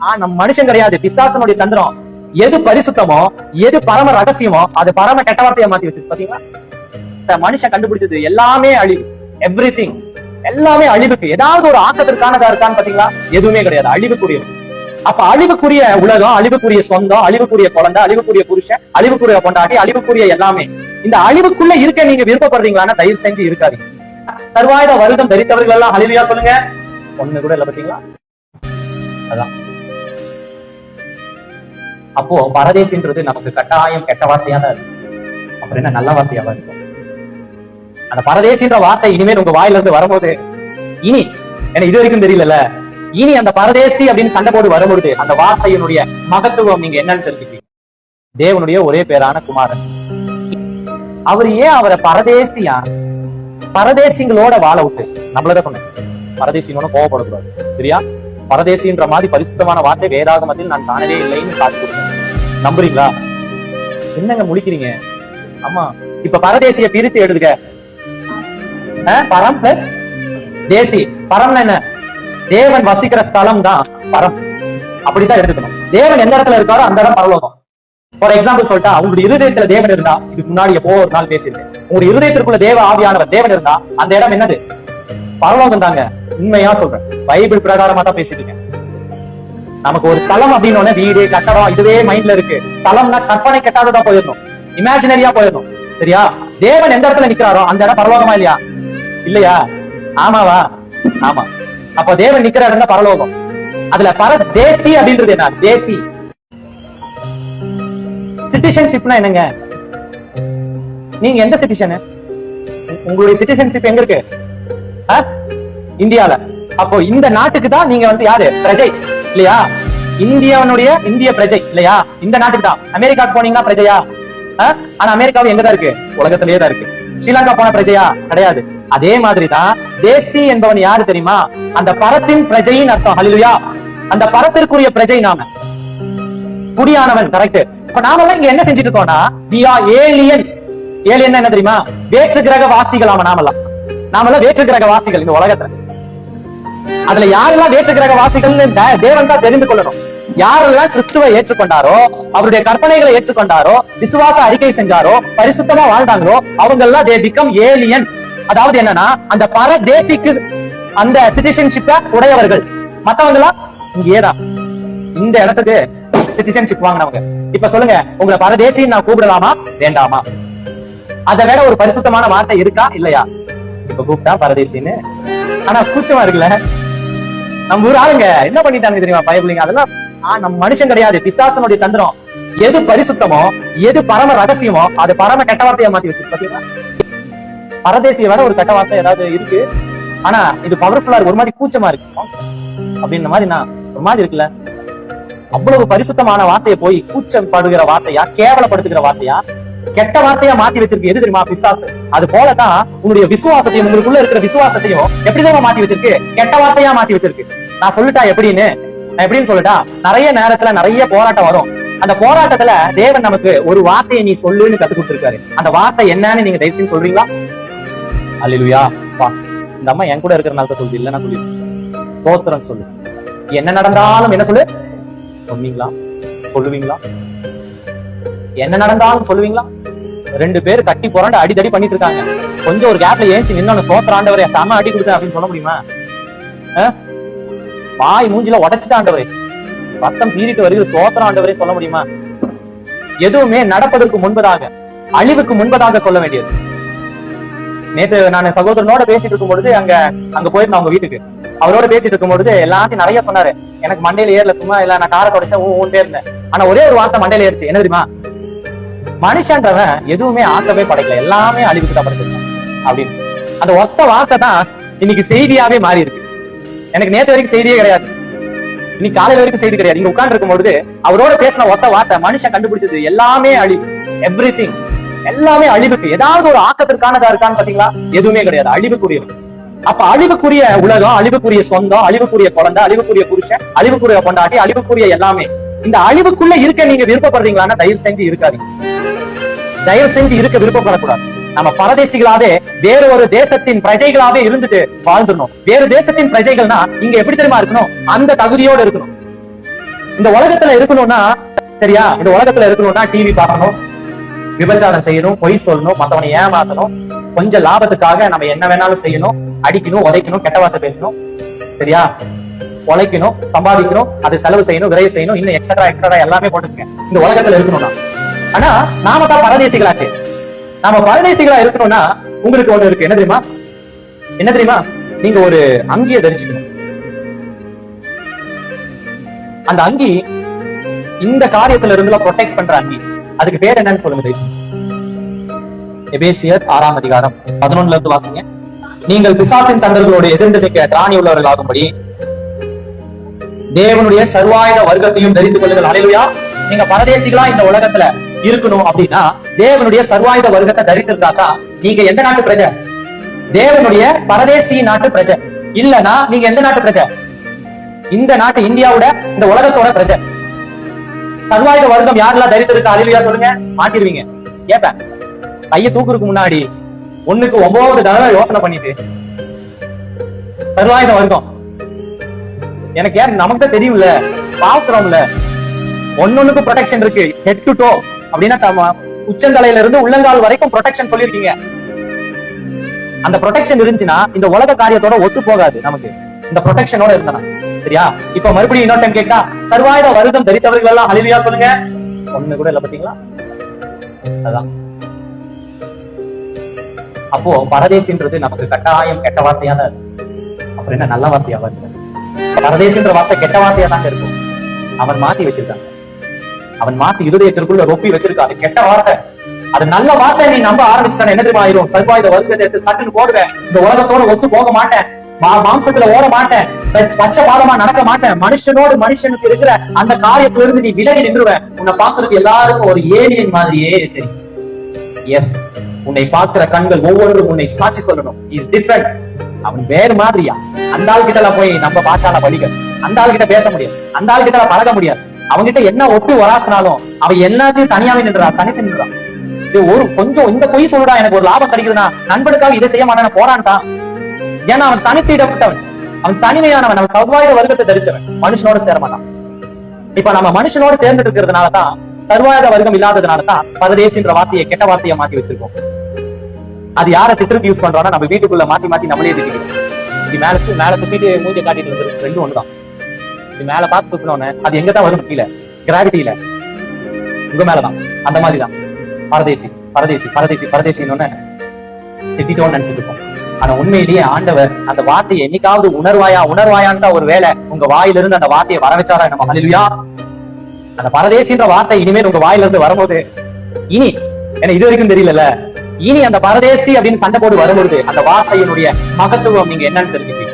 நம்ம மனுஷன் கிடையாது. பிசாசனுடைய தந்திரம். எது பரிசுத்தமோ எது பரம ரகசியமோ அது பரம கெட்டவார்த்தைய மாத்தி வச்சு பாத்தீங்களா? மனுஷன் கண்டுபிடிச்சது எல்லாமே அழிவு. எவ்ரி எல்லாமே அழிவுக்கு ஏதாவது ஒரு ஆக்கத்திற்கானதா இருக்கான்னு பாத்தீங்களா? எதுவுமே கிடையாது. அழிவுக்குரியது. அப்ப அழிவுக்குரிய உலகம் அழிவுக்குரிய சொந்தம் அழிவுக்குரிய குழந்தை அழிவுக்குரிய புருஷன் அழிவுக்குரிய கொண்டாட்டி அழிவுக்குரிய எல்லாமே. இந்த அழிவுக்குள்ள இருக்க நீங்க விருப்பப்படுறீங்களான்னா தயவு செஞ்சு இருக்காதீங்க. சர்வாயுத வருடம் தரித்தவர்கள் எல்லாம் அழிவியா சொல்லுங்க. ஒண்ணு கூட இல்ல பாத்தீங்களா? அதான். அப்போ பரதேசின்றது நமக்கு கட்டாயம் கெட்ட வார்த்தையா தான் இருக்கும் அப்புறம் என்ன நல்ல வார்த்தையாவா இருக்கும்? அந்த பரதேசின்ற வார்த்தை இனிமேல் உங்க வாயில இருந்து வரும்போது இனி எனக்கு இது வரைக்கும் தெரியல இனி அந்த பரதேசி அப்படின்னு சண்டை போட்டு வரும்பொழுது அந்த வார்த்தையினுடைய மகத்துவம் நீங்க என்னன்னு தெரிஞ்சுக்கிறீங்க தேவனுடைய ஒரே பேரான குமாரன். அவர் ஏன் அவரை பரதேசியா பரதேசிங்களோட வாழ விட்டு? நம்மளதான் சொன்னேன். பரதேசினோட கோவப்படக்கூடாது. சரியா? பரதேசின்ற மாதிரி பரிசுத்தமான வார்த்தை வேதாகமத்தில் நான் காணவே இல்லைன்னு காத்து கொடுத்தேன். நம்புறீங்களா? என்னங்க முடிக்கிறீங்க ஆமா இப்ப பரதேசிய பிரித்து எழுதுக. பரம் பிளஸ் தேசி. பரம்னா என்ன? தேவன் வசிக்கிற ஸ்தலம் தான் பரம். அப்படித்தான் எடுத்துக்கணும். தேவன் எந்த இடத்துல இருக்காரோ அந்த இடம் பரலோகம். ஃபார் எக்ஸாம்பிள் சொல்லிட்டா உங்களுடைய இருதயத்துல தேவன் இருந்தா இதுக்கு முன்னாடி எப்போ ஒரு நாள் பேசியிருக்கேன் உங்களுடைய இருதயத்திற்குள்ள தேவ ஆவியானவர் தேவன் இருந்தா அந்த இடம் என்னது? பரலோகம் தாங்க உண்மையா சொல்றேன். பைபிள் பிரகாரமா தான் பேசிட்டு இருக்கேன். நமக்கு ஒரு ஸ்தலம் அப்படின்னு வீடு கட்டடம் இதுவே மைண்ட்ல இருக்கு. ஸ்தலம்னா கற்பனை கெட்டாததா போயிடணும். இமேஜினரியா போயிடணும். சரியா? தேவன் எந்த இடத்துல நிக்கிறாரோ அந்த இடம் பரலோகமா இல்லையா? இல்லையா? ஆமாவா? ஆமா. அப்ப தேவன் நிக்கிற இடம் தான் பரலோகம். அதுல பர தேசி அப்படின்றது என்ன? தேசி. சிட்டிசன்ஷிப்னா என்னங்க? நீங்க எந்த சிட்டிசன் உங்களுடைய சிட்டிசன்ஷிப் எங்க இருக்கு? இந்தியால. அப்போ இந்த நாட்டுக்கு தான் நீங்க வந்து யாரு? பிரஜை. இல்லையா? இந்தியாவனுடைய இந்திய பிரஜை. இல்லையா? இந்த நாட்டுக்கு தான். அமெரிக்காக்கு போனீங்கன்னா பிரஜையா? ஆனா அமெரிக்காவும் எங்கதான் இருக்கு? உலகத்திலேயே தான் இருக்கு. ஸ்ரீலங்கா போன பிரஜையா? கிடையாது. அதே மாதிரிதான் தேசி என்பவன் யாரு தெரியுமா? அந்த பரத்தின் பிரஜையின் அர்த்தம். ஹலிலுயா அந்த பரத்திற்குரிய பிரஜை நாம. குடியானவன் கரெக்ட் இப்ப நாமெல்லாம் இங்க என்ன செஞ்சுட்டு இருக்கோம்னா வி ஆர் ஏலியன் ஏலியன் என்ன தெரியுமா? வேற்று கிரக வாசிகளாம நாமெல்லாம். நாமெல்லாம் வேற்று கிரக வாசிகள் இந்த உலகத்துல. அதுல யாரெல்லாம் வேற்று கிரக வாசிகள்னு தேவன் தான் தெரிந்து கொள்ளணும். யாரெல்லாம் கிறிஸ்துவை ஏற்றுக்கொண்டாரோ அவருடைய கற்பனைகளை ஏற்றுக்கொண்டாரோ விசுவாச அறிக்கை செஞ்சாரோ பரிசுத்தமா வாழ்ந்தாங்களோ அவங்க எல்லாம் தே பிகம் ஏலியன் அதாவது என்னன்னா அந்த பரதேசிக்கு அந்த சிட்டிசன்ஷிப்ப உடையவர்கள். மத்தவங்க எல்லாம் இங்கேதான். இந்த இடத்துக்கு சிட்டிசன்ஷிப் வாங்கினவங்க. இப்ப சொல்லுங்க உங்களை பரதேசின்னு நான் கூப்பிடலாமா? வேண்டாமா? அதை விட ஒரு பரிசுத்தமான வார்த்தை இருக்கா? இல்லையா? இப்ப கூப்பிட்டா பரதேசின்னு. ஆனா கூச்சமா இருக்குல்ல? நம்ம ஊர் ஆளுங்க என்ன பண்ணிட்டாங்க தெரியுமா? பயப்பிள்ளைங்க அதெல்லாம் நம்ம மனுஷன் கிடையாது. பிசாசனுடைய தந்திரம். எது பரிசுத்தமோ எது பரம ரகசியமோ அது பரம கெட்ட வார்த்தையை மாத்தி வச்சு பாத்தீங்களா பரதேசியை விட ஒரு கெட்ட வார்த்தை ஏதாவது இருக்கு? ஆனா இது பவர்ஃபுல்லா இருக்கு. ஒரு மாதிரி கூச்சமா இருக்கு. அப்படின்ற மாதிரி நான் ஒரு மாதிரி இருக்குல்ல? அவ்வளவு பரிசுத்தமான வார்த்தையை போய் கூச்சம் படுகிற வார்த்தையா கேவலப்படுத்துகிற வார்த்தையா கெட்ட வார்த்தையா மாத்தி வச்சிருக்கு. எது தெரியுமா? பிசாசு. அது போலதான் உன்னுடைய விசுவாசத்தையும் உங்களுக்குள்ள இருக்கிற விசுவாசத்தையும் எப்படி மாத்தி வச்சிருக்கு? கெட்ட வார்த்தையா மாத்தி வச்சிருக்கு. நான் சொல்லிட்டா எப்படின்னு? நான் எப்படின்னு சொல்லிட்டா நிறைய நேரத்துல நிறைய போராட்டம் வரும். அந்த போராட்டத்துல தேவன் நமக்கு ஒரு வார்த்தையை நீ சொல்லுன்னு கத்து கொடுத்திருக்காரு. அந்த வார்த்தை என்னன்னு நீங்க தயவு செஞ்சு சொல்றீங்களா? அல்லா வா. இந்த அம்மா என் கூட இருக்கிற நாள் சொல்லுது. இல்லைன்னா சொல்லி. ஸ்தோத்திரம் சொல்லு. என்ன நடந்தாலும் என்ன சொல்லு? சொன்னீங்களா சொல்லுவீங்களா? என்ன நடந்தாலும் சொல்லுவீங்களா? ரெண்டு பேர் கட்டி புரண்டு அடிதடி பண்ணிட்டு இருக்காங்க கொஞ்சம் ஒரு கேப்ல ஏஞ்சி நின்னு ஸ்தோத்திர ஆண்டவரே செம அடி கொடுத்தேன் அப்படின்னு சொல்ல முடியுமா? பாய் மூஞ்சில உடைச்சிட்ட ஆண்டவரே ரத்தம் பீறிட்டு வருகிறது ஸ்தோத்திர ஆண்டவரே சொல்ல முடியுமா? எதுவுமே நடப்பதற்கு முன்பதாக அழிவுக்கு முன்பதாக சொல்ல வேண்டியது. நேத்து நான் சகோதரனோட பேசிட்டு இருக்கும் பொழுது அங்க அங்க போயிருந்தேன் அவங்க வீட்டுக்கு. அவரோட பேசிட்டு இருக்கும் பொழுது எல்லாத்தையும் நிறைய சொன்னாரு. எனக்கு மண்டையில ஏறல சும்மா இல்ல நான் காரை தொடச்சேன் ஊ ஊன்ட்டே இருந்தேன். ஆனா ஒரே ஒரு வார்த்தை மண்டையில ஏறிச்சு. என்ன தெரியுமா? மனுஷன்றவன் எதுவுமே ஆக்கவே படைக்கல. எல்லாமே அழிவுக்கு தான் படைச்சிருக்கான் அப்படின்னு. அந்த ஒத்த வார்த்தை தான் இன்னைக்கு செய்தியாவே மாறி இருக்கு எனக்கு நேத்து வரைக்கும் செய்தியே கிடையாது. இன்னைக்கு காலையில வரைக்கும் செய்தி கிடையாது. இங்க உட்கார்ந்து இருக்கும் பொழுது அவரோட பேசின ஒத்த வார்த்தை மனுஷன் கண்டுபிடிச்சது எல்லாமே அழிவு. எவ்ரி எல்லாமே அழிவுக்கு. ஏதாவது ஒரு ஆக்கத்திற்கானதா இருக்கான்னு பாத்தீங்களா? எதுவுமே கிடையாது. அழிவுக்குரிய அப்ப அழிவுக்குரிய உலகம் அழிவுக்குரிய சொந்தம் அழிவுக்குரிய குழந்தை அழிவுக்குரிய புருஷன் அழிவுக்குரிய கொண்டாட்டி அழிவுக்குரிய எல்லாமே இந்த அழிவுக்குள்ள இருக்க நீங்க விருப்பப்படுறீங்களான்னா தயவு செஞ்சு இருக்காதீங்க. தயவு செஞ்சு இருக்க விருப்பப்படக்கூடாது. நம்ம பரதேசிகளாவே வேற ஒரு தேசத்தின் பிரஜைகளாவே இருந்துட்டு வாழ்ந்துடணும். வேறு தேசத்தின் பிரஜைகள்னா இங்க எப்படி தெரியுமா இருக்கணும்? அந்த தகுதியோட இருக்கணும். இந்த உலகத்துல இருக்கணும்னா சரியா? இந்த உலகத்துல இருக்கணும்னா டிவி பார்க்கணும் விபச்சாரம் செய்யணும் பொய் சொல்லணும் மத்தவனை ஏமாத்தணும் கொஞ்சம் லாபத்துக்காக நம்ம என்ன வேணாலும் செய்யணும் அடிக்கணும் உதைக்கணும் கெட்ட வார்த்தை பேசணும். சரியா? உழைக்கணும் சம்பாதிக்கணும் அதை செலவு செய்யணும் விரைவு செய்யணும் இன்னும் எக்ஸ்ட்ரா எக்ஸ்ட்ரா எல்லாமே போட்டுக்கங்க. இந்த உலகத்துல இருக்கணும்னா. ஆனா நாம தான் பரதேசிகளாச்சு. நாம பரதேசிகளா இருக்கணும்னா உங்களுக்கு ஒண்ணு இருக்கு. என்ன தெரியுமா? என்ன தெரியுமா? நீங்க ஒரு அங்கியை தரிச்சுக்கணும். அந்த அங்கி இந்த காரியத்துல இருந்து ப்ரொடெக்ட் பண்ற அங்கி. அதுக்கு பேர் என்னன்னு சொல்லுங்க தேசம் எபேசியர் ஆறாம் அதிகாரம் பதினொன்னுல இருந்து வாசிங்க. நீங்கள் பிசாசின் தந்தர்களோடு எதிர்ந்து நிற்க திராணி உள்ளவர்களாகும்படி தேவனுடைய சர்வாயுத வர்க்கத்தையும் தெரிந்து கொள்ளுங்கள். அலையிலுயா நீங்க பரதேசிகளா இந்த உலகத்துல இருக்கணும் அப்படின்னா தேவனுடைய சர்வாயுத வர்க்கத்தை தரித்திருந்தா தான் நீங்க எந்த நாட்டு பிரஜை? தேவனுடைய பரதேசி நாட்டு பிரஜை. இல்லனா நீங்க எந்த நாட்டு பிரஜை? இந்த நாட்டு இந்தியாவோட இந்த உலகத்தோட பிரஜை. சர்வாயுத வர்க்கம் யாரெல்லாம் தரித்திருக்கா? அழிலியா சொல்லுங்க. மாட்டிருவீங்க கேப்பேன் கைய தூக்குறதுக்கு முன்னாடி ஒண்ணுக்கு ஒன்பது தடவை யோசனை பண்ணிட்டு சர்வாயுத வர்க்கம். எனக்கு ஏன் நமக்கு தான் தெரியும்ல? பாக்குறோம்ல ஒன்னொன்னுக்கு ப்ரொடெக்ஷன் இருக்கு. ஹெட் டு டோ அப்படின்னா உச்சந்தலையில இருந்து உள்ளங்கால் வரைக்கும் ப்ரொடெக்ஷன் சொல்லிருக்கீங்க அந்த ப்ரொடெக்ஷன் இருந்துச்சுன்னா இந்த உலக காரியத்தோட ஒத்து போகாது நமக்கு. இந்த ப்ரொடெக்ஷனோட இருந்தா. சரியா? இப்ப மறுபடியும் இன்னொரு டைம் கேட்டா சர்வாயுத வருதம் தரித்தவர்கள் எல்லாம் அழிவியா சொல்லுங்க. ஒண்ணு கூட இல்ல பாத்தீங்களா? அதான். அப்போ பரதேசின்றது நமக்கு கட்டாயம் கெட்ட வார்த்தையா தான் அப்புறம் என்ன நல்ல வார்த்தையா வருது? பரதேசன்ற வார்த்தை கெட்ட வார்த்தையா தாங்க இருக்கும். அவன் மாத்தி வச்சிருக்கான். அவன் மாத்தி இருதயத்திற்குள்ள ரொப்பி வச்சிருக்கான். அது கெட்ட வார்த்தை. அது நல்ல வார்த்தை நீ நம்ப ஆரம்பிச்சிட்டான என்ன தெரியுமா ஆயிரும்? சர்வாயுத வருகத்தை எடுத்து சட்டுன்னு போடுவேன். இந்த உலகத்தோட ஒத்து போக மாட்டேன். மா- மாம்சத்துல ஓட மாட்டேன். பச்சை பாதமா நடக்க மாட்டேன். மனுஷனோடு மனுஷனுக்கு இருக்கிற அந்த காரியத்திலிருந்து நீ விலகி நின்றுவேன். உன்னை பாக்குறதுக்கு எல்லாருக்கும் ஒரு ஏலியன் மாதிரியே தெரியும். எஸ் உன்னை பார்க்கிற கண்கள் ஒவ்வொன்றும் உன்னை சாட்சி சொல்லணும். இஸ் டிஃபரெண்ட் அவன் வேறு மாதிரியா? அந்த ஆள் கிட்ட போய் நம்ம பாச்சால வலிக்க அந்த ஆள் கிட்ட பேச முடியாது. அந்த ஆள் கிட்ட பழக முடியாது. அவன்கிட்ட என்ன ஒட்டு வராசினாலும் அவன் எல்லாத்தையும் தனியாவே நின்றா? தனித்து நின்றான் இது ஒரு கொஞ்சம் இந்த பொய் சொல்லுடா எனக்கு ஒரு லாபம் கிடைக்குதுன்னா நண்பனுக்காக இதை செய்ய மாட்டான போறான்ட்டான். ஏன்னா அவன் தனித்து இடப்பட்டவன். அவன் தனிமையானவன். அவன் சர்வாயுத வர்க்கத்தை தரிச்சவன். மனுஷனோட சேர மாட்டான். இப்ப நம்ம மனுஷனோட சேர்ந்துட்டு இருக்கிறதுனாலதான் சர்வாயுத வர்க்கம் இல்லாததுனாலதான் பரதேசின்ற வார்த்தையை கெட்ட வார்த்தையை மாத்தி வச்சிருக்கோம். அது யாரை சித்திரத்து யூஸ் பண்றோம்னா நம்ம வீட்டுக்குள்ள மாத்தி மாத்தி நம்மளே திட்டிக்கிறோம் இப்படி மேல மேல தூக்கிட்டு மூஞ்சி காட்டிட்டு வந்துருக்கு ரெண்டும் ஒண்ணுதான். இப்படி மேல பார்த்து துப்பினோன்னு அது எங்க தான் வரும் கீழே. கிராவிட்டியில உங்க மேலதான். அந்த மாதிரிதான். பரதேசி பரதேசி பரதேசி பரதேசின்னு திட்டிட்டோம்னு நினைச்சிட்டு இருக்கோம். ஆனா உண்மையிலேயே ஆண்டவர் அந்த வார்த்தையை என்னைக்காவது உணர்வாயா உணர்வாயான்னு தான் ஒரு வேலை உங்க வாயிலிருந்து அந்த வார்த்தையை வர வச்சாரா நம்ம மலிவியா அந்த பரதேசின்ற வார்த்தை இனிமேல் உங்க வாயில இருந்து வரும்போது இனி எனக்கு இது வரைக்கும் தெரியல இனி அந்த பரதேசி அப்படின்னு சண்டை போட்டு வரும்பொழுது அந்த வார்த்தையினுடைய மகத்துவம் நீங்க என்னன்னு தெரிஞ்சுப்பீங்க.